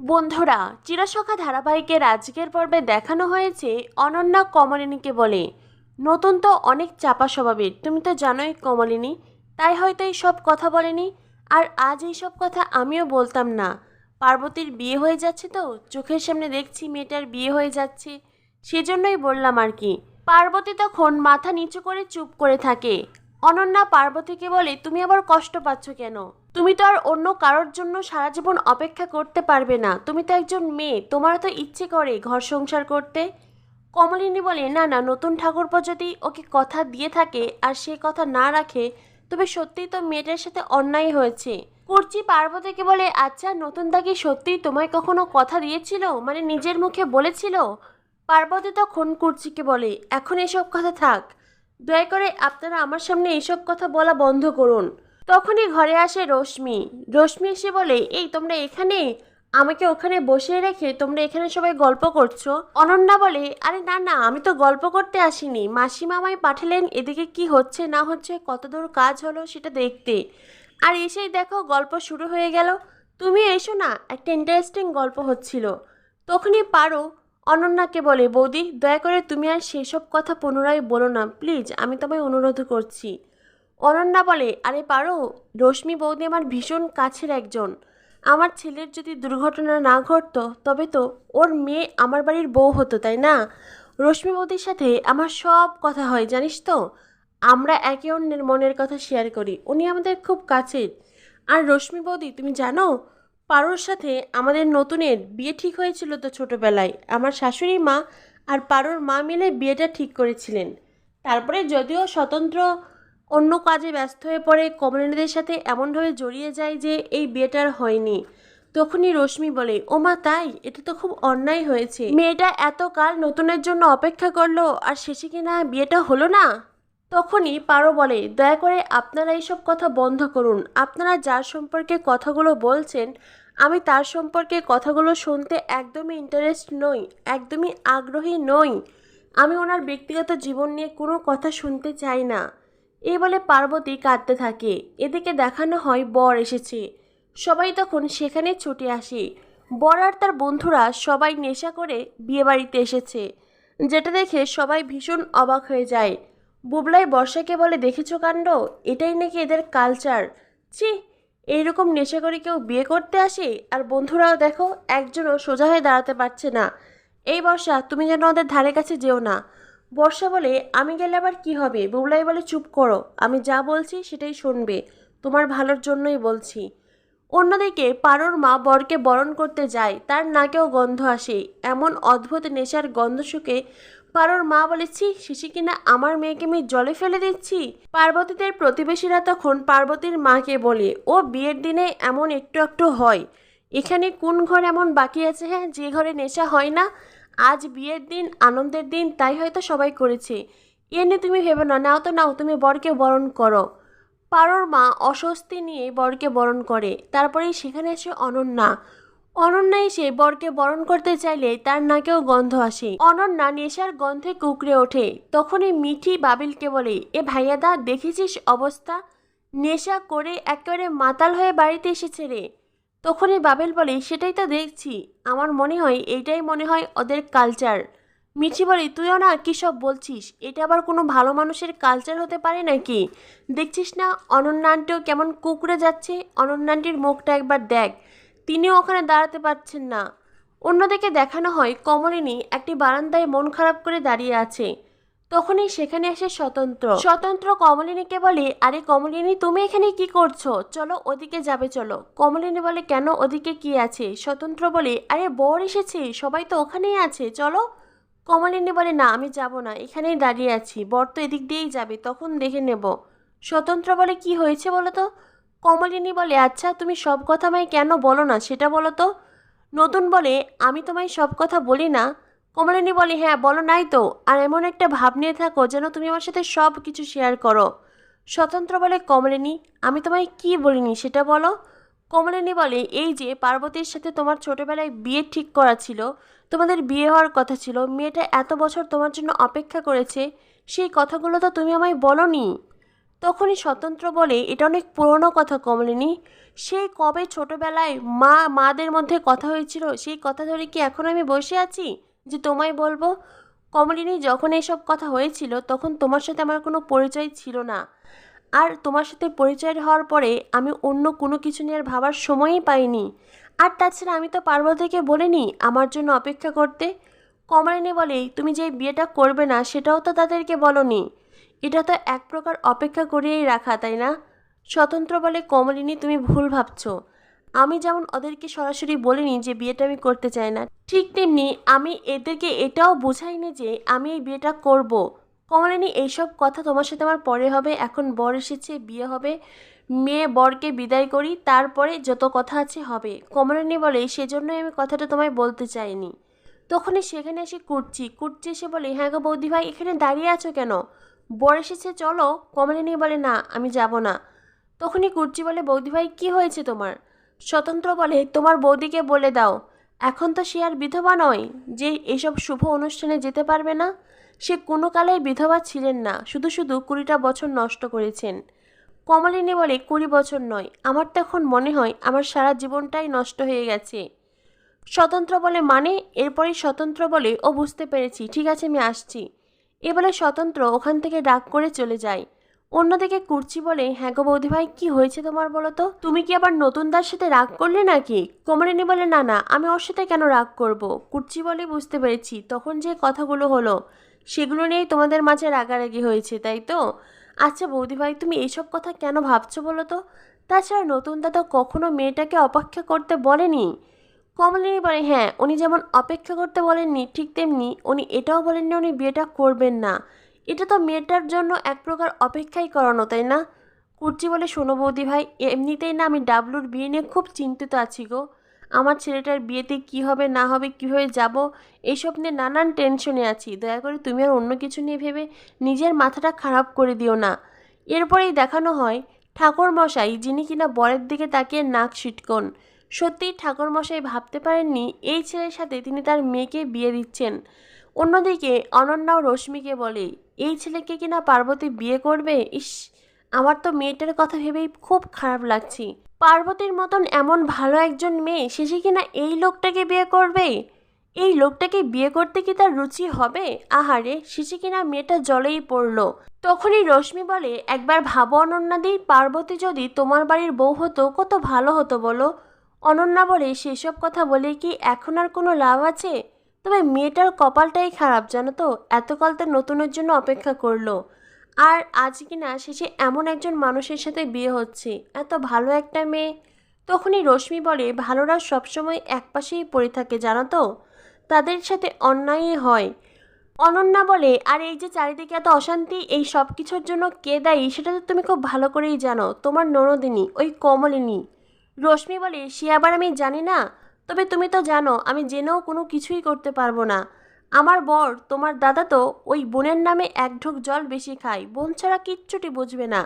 বন্ধুরা, চিরসখা ধারাবাহিকের আজকের পর্বে দেখানো হয়েছে অনন্যা কমলিনীকে বলে। নতুন তো অনেক চাপা স্বভাবের, তুমি তো জানোই কমলিনী। তাই হয়তো এই সব কথা বলেনি, আর আজ এই সব কথা আমিও বলতাম না। পার্বতীর বিয়ে হয়ে যাচ্ছে তো, চোখের সামনে দেখছি মেয়েটার বিয়ে হয়ে যাচ্ছে, সেজন্যই বললাম আর কি। পার্বতী তখন মাথা নিচু করে চুপ করে থাকে অনন্যা পার্বতীকে বলে, তুমি আবার কষ্ট পাচ্ছ কেন? তুমি তো আর অন্য কারোর জন্য সারা জীবন অপেক্ষা করতে পারবে না। তুমি তো একজন মেয়ে তোমার তো ইচ্ছে করে ঘর সংসার করতে। কমলিনী বলে, না না, নতুন ঠাকুরপো যদি ওকে কথা দিয়ে থাকে আর সে কথা না রাখে, তবে সত্যিই তো মেয়েটার সাথে অন্যায় হয়েছে। কুর্চি পার্বতীকে বলে আচ্ছা নতুন দাগি সত্যিই তোমায় কখনো কথা দিয়েছিল? মানে নিজের মুখে বলেছিল? পার্বতী তখন কুর্চিকে বলে, এখন এসব কথা থাক। দয়া করে আপনারা আমার সামনে এইসব কথা বলা বন্ধ করুন। তখনই ঘরে আসে রশ্মি। রশ্মি এসে বলে, এই, তোমরা এখানে? আমাকে ওখানে বসিয়ে রেখে তোমরা এখানে সবাই গল্প করছ? অনন্যা বলে, আরে না না, আমি তো গল্প করতে আসিনি। মাসিমা আমায় পাঠালেন, এদিকে কি হচ্ছে, না হচ্ছে, কতদূর কাজ হলো সেটা দেখতে। আর এসেই দেখো, গল্প শুরু হয়ে গেল। তুমি এসো না, একটা ইন্টারেস্টিং গল্প হচ্ছিল। তখনই পারো অনন্যাকে বলে, বৌদি, দয়া করে তুমি আর সেসব কথা পুনরায় বলো না, প্লিজ, আমি তোমায় অনুরোধ করছি। অনন্যা বলে, আরে পারো, রশ্মি বৌদি আমার ভীষণ কাছের একজন। আমার ছেলের যদি দুর্ঘটনা না ঘটতো, তবে তো ওর মেয়ে আমার বাড়ির বউ হতো, তাই না? রশ্মি বৌদির সাথে আমার সব কথা হয়, জানিস তো? আমরা একে অন্যের মনের কথা শেয়ার করি, উনি আমাদের খুব কাছের। আর রশ্মি বৌদি, তুমি জানো পারোর সাথে আমাদের নতুনের বিয়ে ঠিক হয়েছিল তো ছোটোবেলায়। আমার শাশুড়ি মা আর পারোর মা মিলে বিয়েটা ঠিক করেছিলেন। তারপরে যদিও স্বতন্ত্র অন্য কাজে ব্যস্ত হয়ে পড়ে কমলিনীদের সাথে এমনভাবে জড়িয়ে যায় যে এই বিয়েটার হয়নি। তখনই রশ্মি বলে, ও মা, তাই? এটা তো খুব অন্যায় হয়েছে। মেয়েটা এত কাল নতুনের জন্য অপেক্ষা করল, আর শেষে কিনা বিয়েটা হলো না? তখনই পারো বলে, দয়া করে আপনারা এইসব কথা বন্ধ করুন। আপনারা যার সম্পর্কে কথাগুলো বলছেন, আমি তার সম্পর্কে কথাগুলো শুনতে একদমই ইন্টারেস্ট নই, একদমই আগ্রহী নই। আমি ওনার ব্যক্তিগত জীবন নিয়ে কোনো কথা শুনতে চাই না। এই বলে পার্বতী কাঁদতে থাকে। এদিকে দেখানো হয় বর এসেছে। সবাই তখন সেখানে ছুটে আসে। বর আর তার বন্ধুরা সবাই নেশা করে বিয়েবাড়িতে এসেছে। যেটা দেখে সবাই ভীষণ অবাক হয়ে যায়। বুবলাই বর্ষাকে বলে, দেখেছ কাণ্ড? এটাই নাকি এদের কালচার ছি, এইরকম নেশা করে কেউ বিয়ে করতে আসে? আর বন্ধুরাও দেখো, একজনও সোজা হয়ে দাঁড়াতে পারছে না। এই বর্ষা, তুমি যেন ওদের ধারে কাছে যেও না। বর্ষা বলে, আমি গেলে আবার কি হবে? বুবলাই বলে, চুপ করো, আমি যা বলছি সেটাই শুনবে। তোমার ভালোর জন্যই বলছি। অন্যদিকে পারোর মা বরকে বরণ করতে যায়, তার নাকেও গন্ধ আসে। এমন অদ্ভুত নেশার গন্ধ শুকে পারোর মা বলেছি, শিশি কিনা আমার মেয়েকে আমি জলে ফেলে দিচ্ছি? পার্বতীদের প্রতিবেশীরা তখন পার্বতীর মাকে বলে, ও বিয়ের দিনে এমন একটু একটু হয়। এখানে কোন ঘর এমন বাকি আছে হ্যাঁ? যে ঘরে নেশা হয় না। আজ বিয়ের দিন, আনন্দের দিন, তাই হয়তো সবাই করেছে। এ নিয়ে তুমি ভেবে না, নাও তো নাও, তুমি বরকে বরণ করো। পারোর মা অস্বস্তি নিয়ে বরকে বরণ করে। তারপরেই সেখানে এসে অনন্যা। অনন্যা এসে বরকে বরণ করতে চাইলে তার নাকেও গন্ধ আসে। অনন্যা নেশার গন্ধে কুকড়ে ওঠে। তখনই মিঠি বাবিলকে বলে, এ ভাইয়াদা, দেখেছিস অবস্থা? নেশা করে একেবারে মাতাল হয়ে বাড়িতে এসেছে রে। তখনই বাবেল বলে, সেটাই তো দেখছি। আমার মনে হয় এইটাই মনে হয় ওদের কালচার মিঠি বলে, তুইও না কী সব বলছিস? এটা আবার কোনো ভালো মানুষের কালচার হতে পারে নাকি? দেখছিস না অনন্যান্টিও কেমন কুকুরে যাচ্ছে? অনন্যান্টির মুখটা একবার দেখ। তিনিও ওখানে দাঁড়াতে পারছেন না। অন্যদিকে দেখানো হয়, কমলিনী একটি বারান্দায় মন খারাপ করে দাঁড়িয়ে আছে। তখনই সেখানে এসে স্বতন্ত্র। স্বতন্ত্র কমলিনীকে বলে, আরে কমলিনী, তুমি এখানে কি করছ? চলো ওদিকে যাবে, চলো। কমলিনী বলে, কেন ওদিকে কি আছে? স্বতন্ত্র বলে, আরে বর এসেছে, সবাই তো ওখানেই আছে, চলো। কমলিনী বলে, না, আমি যাব না, এখানেই দাঁড়িয়ে আছি, বর তো এদিক দিয়েই যাবে, তখন দেখে নেব। স্বতন্ত্র বলে, কি হয়েছে বলো তো? কমলিনী বলে আচ্ছা তুমি সব কথা আমায় কেন বলো না? সেটা বলো তো। নতুন বলে, আমি তোমায় সব কথা বলি না? কমলিনী বলে হ্যাঁ বলো নাই তো। আর এমন একটা ভাব নিয়ে থাকো যেন তুমি আমার সাথে সব কিছু শেয়ার করো। স্বতন্ত্র বলে, কমলিনী, আমি তোমায় কি বলিনি সেটা বলো? কমলিনী বলে, এই যে পার্বতীর সাথে তোমার ছোটবেলায় বিয়ে ঠিক করা ছিল, তোমাদের বিয়ে হওয়ার কথা ছিল, মেয়েটা এত বছর তোমার জন্য অপেক্ষা করেছে, সেই কথাগুলো তো তুমি আমায় বলনি। তখনই স্বতন্ত্র বলে, এটা অনেক পুরনো কথা কমলিনী। সেই কবে ছোটবেলায় মা, মাদের মধ্যে কথা হয়েছিল, সেই কথা ধরে কি এখন আমি বসে আছি? যে তোমায় বলব? কমলিনী যখন এইসব কথা হয়েছিল, তখন তোমার সাথে আমার কোনো পরিচয় ছিল না। আর তোমার সাথে পরিচয় হওয়ার পরে আমি অন্য কোনো কিছু নিয়ে আর ভাবার সময়ই পাইনি। আর তাছাড়া আমি তো পার্বতীকে বলিনি আমার জন্য অপেক্ষা করতে। কমলিনী বলে, তুমি যে বিয়েটা করবে না, সেটাও তো তাদেরকে বলনি। এটা তো এক প্রকার অপেক্ষা করিয়েই রাখা, তাই না? স্বতন্ত্র বলে কমলিনী, তুমি ভুল ভাবছ। আমি যেমন ওদেরকে সরাসরি বলিনি যে বিয়েটা আমি করতে চাই না, ঠিক তেমনি আমি এদেরকে এটাও বোঝাইনি যে আমি এই বিয়েটা করব। কমলিনী, এইসব কথা তোমার সাথে আমার পরে হবে, এখন বর এসেছে, বিয়ে হবে। মেয়ে বরকে বিদায় করি, তারপরে যত কথা আছে হবে। কমলিনী বলে, সেজন্যই আমি কথাটা তোমায় বলতে চাইনি। তখনই সেখানে এসে কুটছি কুটছি এসে বলে হ্যাঁ গো বৌদি ভাই এখানে দাঁড়িয়ে আছো কেন? বর এসেছে, চলো। কমলিনী বলে, না, আমি যাব না। তখনই কুর্চি বলে, বৌদি ভাই, কী হয়েছে তোমার? স্বতন্ত্র বলে, তোমার বৌদিকে বলে দাও। এখন তো সে আর বিধবা নয়, যে এসব শুভ অনুষ্ঠানে যেতে পারবে না। সে কোনো কালেই বিধবা ছিলেন না, শুধু শুধু কুড়িটা বছর নষ্ট করেছেন। কমলিনী বলে, কুড়ি বছর নয়, আমার তো এখন মনে হয় আমার সারা জীবনটাই নষ্ট হয়ে গেছে। স্বতন্ত্র বলে মানে? এরপরেই স্বতন্ত্র বলে, ও বুঝতে পেরেছি। ঠিক আছে, আমি আসছি। এ বলে স্বতন্ত্র ওখান থেকে ডাক করে চলে যায়। অন্যদিকে কুর্চি বলে হ্যাঁ গো বৌদি ভাই, কি হয়েছে তোমার বলো তো? তুমি কি আবার নতুন দার সাথে রাগ করলে নাকি? কোমরিনী বলে, না না, আমি ওর সাথে কেন রাগ করব? কুর্চি বলে, বুঝতে পেরেছি, তখন যে কথাগুলো হলো, সেগুলো নিয়েই তোমাদের মাঝে রাগারাগি হয়েছে, তাই তো? আচ্ছা বৌদি ভাই, তুমি এইসব কথা কেন ভাবছ বলো তো? তাছাড়া নতুন দাদা কখনো মেয়েটাকে অপেক্ষা করতে বলেনি? কমলিনী বলে হ্যাঁ উনি যেমন অপেক্ষা করতে বলেননি, ঠিক তেমনি উনি এটাও বলেননি উনি বিয়েটা করবেন না। এটা তো মেয়েটার জন্য এক প্রকার অপেক্ষাই করানো, তাই না? কুর্চি বলে, শোনো বৌদি ভাই, এমনিতেই না আমি ডাবলুর বিয়ে নিয়ে খুব চিন্তিত আছি গো। আমার ছেলেটার বিয়েতে কি হবে, না হবে, কীভাবে যাব এইসব নিয়ে নানান টেনশনে আছি। দয়া করে তুমি আর অন্য কিছু নিয়ে ভেবে নিজের মাথাটা খারাপ করে দিও না। এরপরেই দেখানো হয় ঠাকুর মশাই যিনি কিনা বরের দিকে তাকিয়ে নাক ছিটকন। সত্যিই ঠাকুরমশাই ভাবতে পারেননি এই ছেলের সাথে তিনি তার মেয়েকে বিয়ে দিচ্ছেন। অন্যদিকে অনন্যাও রশ্মিকে বলে, এই ছেলেকে কিনা পার্বতী বিয়ে করবে? ইস, আমার তো মেয়েটার কথা ভেবেই খুব খারাপ লাগছে। পার্বতীর মতন এমন ভালো একজন মেয়ে শেষে কিনা এই লোকটাকে বিয়ে করবে? এই লোকটাকে বিয়ে করতে কি তার রুচি হবে? আহারে, শেষে কিনা মেয়েটা জলেই পড়ল? তখনই রশ্মি বলে, একবার ভাবো অনন্যাদি, পার্বতী যদি তোমার বাড়ির বউ হতো, কত ভালো হতো বলো। অনন্যা বলে, সেসব কথা বলে কি এখন আর কোনো লাভ আছে? তবে মেয়েটার কপালটাই খারাপ, জানো তো? এতকাল তো নতুনের জন্য অপেক্ষা করল। আর আজ কিনা শেষে এমন একজন মানুষের সাথে বিয়ে হচ্ছে। এত ভালো একটা মেয়ে। তখনই রশ্মি বলে, ভালোরা সবসময় একপাশেই পড়ে থাকে, জানো তো? তাদের সাথে অন্যায়ই হয়। অনন্যা বলে, আর এই যে চারিদিকে এত অশান্তি, এই সব কিছুর জন্য কে দায়ী? সেটা তো তুমি খুব ভালো করেই জানো। তোমার ননদিনী, ওই কমলিনী। রশ্মি বলে, সে আবার আমি জানি না? তবে তুমি তো জানো, আমি জেনেও কোনো কিছুই করতে পারব না। আমার বর, তোমার দাদা তো ওই বোনের নামে এক ঢোক জল বেশি খায়। বোন ছাড়া কিচ্ছুটি বুঝবে না।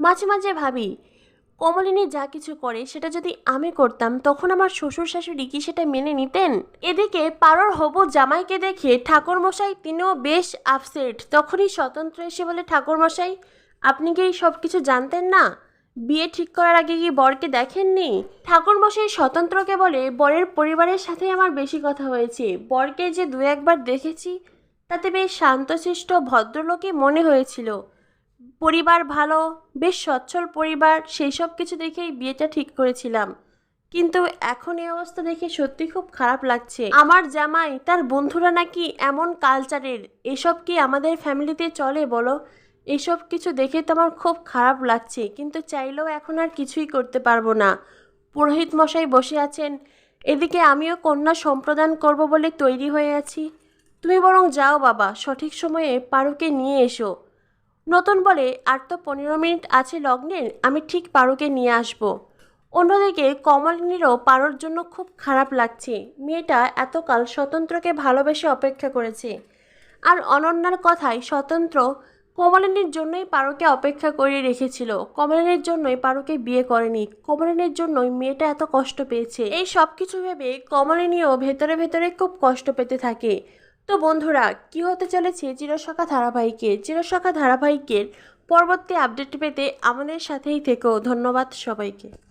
মাঝে মাঝে ভাবি, কমলিনী যা কিছু করে, সেটা যদি আমি করতাম, তখন আমার শ্বশুর শাশুড়ি কি সেটা মেনে নিতেন? এদিকে পারোর হবু জামাইকে দেখে ঠাকুরমশাই তিনিও বেশ আপসেট তখনই স্বতন্ত্র এসে বলে, ঠাকুরমশাই, আপনি কি এই সব কিছু জানতেন না? বিয়ে ঠিক করার আগে কি বরকে দেখেননি? ঠাকুরমশাই স্বতন্ত্রকে বলে, বরের পরিবারের সাথে আমার বেশি কথা হয়েছে। বরকে যে দু একবার দেখেছি, তাতে বেশ শান্তশিষ্ট ভদ্রলোকই মনে হয়েছিল। পরিবার ভালো, বেশ সচ্ছল পরিবার, সেই সব কিছু দেখেই বিয়েটা ঠিক করেছিলাম। কিন্তু এখন এই অবস্থা দেখে সত্যি খুব খারাপ লাগছে। আমার জামাই, তার বন্ধুরা নাকি এমন কালচারের এসব কি আমাদের ফ্যামিলিতে চলে বলো? এসব কিছু দেখে তো আমার খুব খারাপ লাগছে, কিন্তু চাইলেও এখন আর কিছুই করতে পারব না। পুরোহিত মশাই বসে আছেন, এদিকে আমিও কন্যা সম্প্রদান করব বলে তৈরি হয়ে আছি। তুমি বরং যাও বাবা, সঠিক সময়ে পারুকে নিয়ে এসো। নতুন বলে, আর তো পনেরো মিনিট আছে লগ্নের, আমি ঠিক পারুকে নিয়ে আসব। অন্যদিকে কমলিনীরও পারোর জন্য খুব খারাপ লাগছে। মেয়েটা এতকাল স্বতন্ত্রকে ভালোবেসে অপেক্ষা করেছে। আর অনন্যার কথায় স্বতন্ত্র কমলিনীর জন্যই পারোকে অপেক্ষা করে রেখেছিল। কমলিনীর জন্যই পারোকে বিয়ে করেনি। কমলিনীর জন্যই মেয়েটা এত কষ্ট পেয়েছে। এই সব কিছু ভেবে কমলিনীও ভেতরে ভেতরে খুব কষ্ট পেতে থাকে। তো বন্ধুরা, কি হতে চলেছে চিরশাখা ধারাবাহিকের চিরশাখা ধারাবাহিকের পরবর্তী আপডেট পেতে আমাদের সাথেই থেকো। ধন্যবাদ সবাইকে।